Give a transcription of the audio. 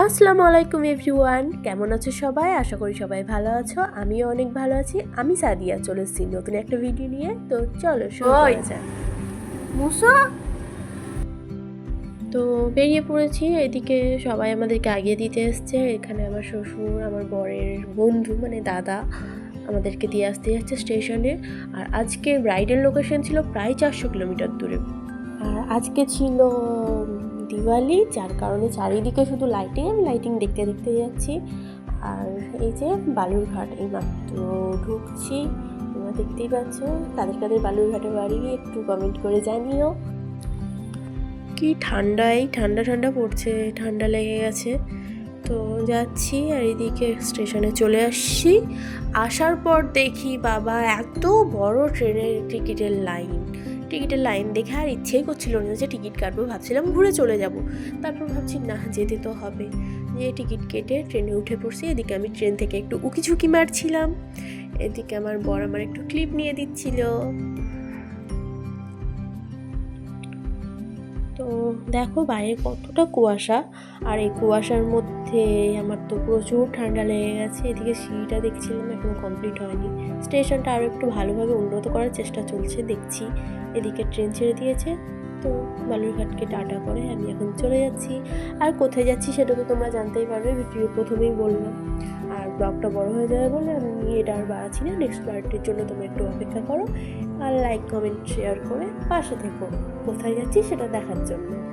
আসসালামু আলাইকুম এভরিওয়ান কেমন আছো সবাই? আশা করি সবাই ভালো আছো আমিও অনেক ভালো আছি। আমি সাদিয়া চলে এসেছি নতুন একটা ভিডিও নিয়ে। তো চলো ওই। মুসা? তো বেরিয়ে পড়েছি এদিকে সবাই আমাদেরকে আগিয়ে দিতে এসছে। এখানে আমার শ্বশুর আমার বরের বন্ধু মানে দাদা আমাদেরকে দিয়ে আসতে যাচ্ছে স্টেশনে। আর আজকে ব্রাইডাল লোকেশন ছিল প্রায় চারশো কিলোমিটার দূরে। আর আজকে ছিল দিওয়ালি, যার কারণে চারিদিকে শুধু লাইটিং আমি লাইটিং দেখতে দেখতে যাচ্ছি। আর এই যে বালুরঘাট, এই মাত্র ঢুকছি, তোমরা দেখতেই পাচ্ছ। কাদের কাদের বালুরঘাটে বাড়ি, একটু কমেন্ট করে জানিও। কি ঠান্ডা, এই ঠান্ডা ঠান্ডা পড়ছে, ঠান্ডা লেগে গেছে। তো যাচ্ছি, আর এদিকে স্টেশনে চলে আসছি। আসার পর দেখি, বাবা, এত বড় ট্রেনের টিকিটের লাইন টিকিটের লাইন দেখে আর ইচ্ছেই করছিল না যে টিকিট কাটবো, ভাবছিলাম ঘুরে চলে যাব। তারপর ভাবছি, না, যেতে তো হবে। যে টিকিট কেটে ট্রেনে উঠে পড়ছি। এদিকে আমি ট্রেন থেকে একটু উকি ঝুঁকি মারছিলাম। এদিকে আমার বর আমার একটু ক্লিপ নিয়ে দিচ্ছিল। তো দেখো বাইরে কতটা কুয়াশা। আর এই কুয়াশার মধ্যে আমার তো প্রচুর ঠান্ডা লেগে গেছে। এদিকে সিঁড়িটা দেখছিলাম, এখনও কমপ্লিট হয়নি। স্টেশনটা আরও একটু ভালোভাবে উন্নত করার চেষ্টা চলছে, দেখছি। এদিকে ট্রেন ছেড়ে দিয়েছে, তো বালুরঘাটকে টাটা করে আমি এখন চলে যাচ্ছি। আর কোথায় যাচ্ছি সেটা তো তোমরা জানতেই পারবে, ভিডিও প্রথমেই বললাম। আর ব্লগটা বড় হয়ে যাবে বলে আমি এটা আর বাড়াচ্ছি না। নেক্সট পার্টের জন্য তুমি একটু অপেক্ষা করো। আর লাইক কমেন্ট শেয়ার করে পাশে থেকো। কোথায় যাচ্ছি সেটা দেখার জন্য।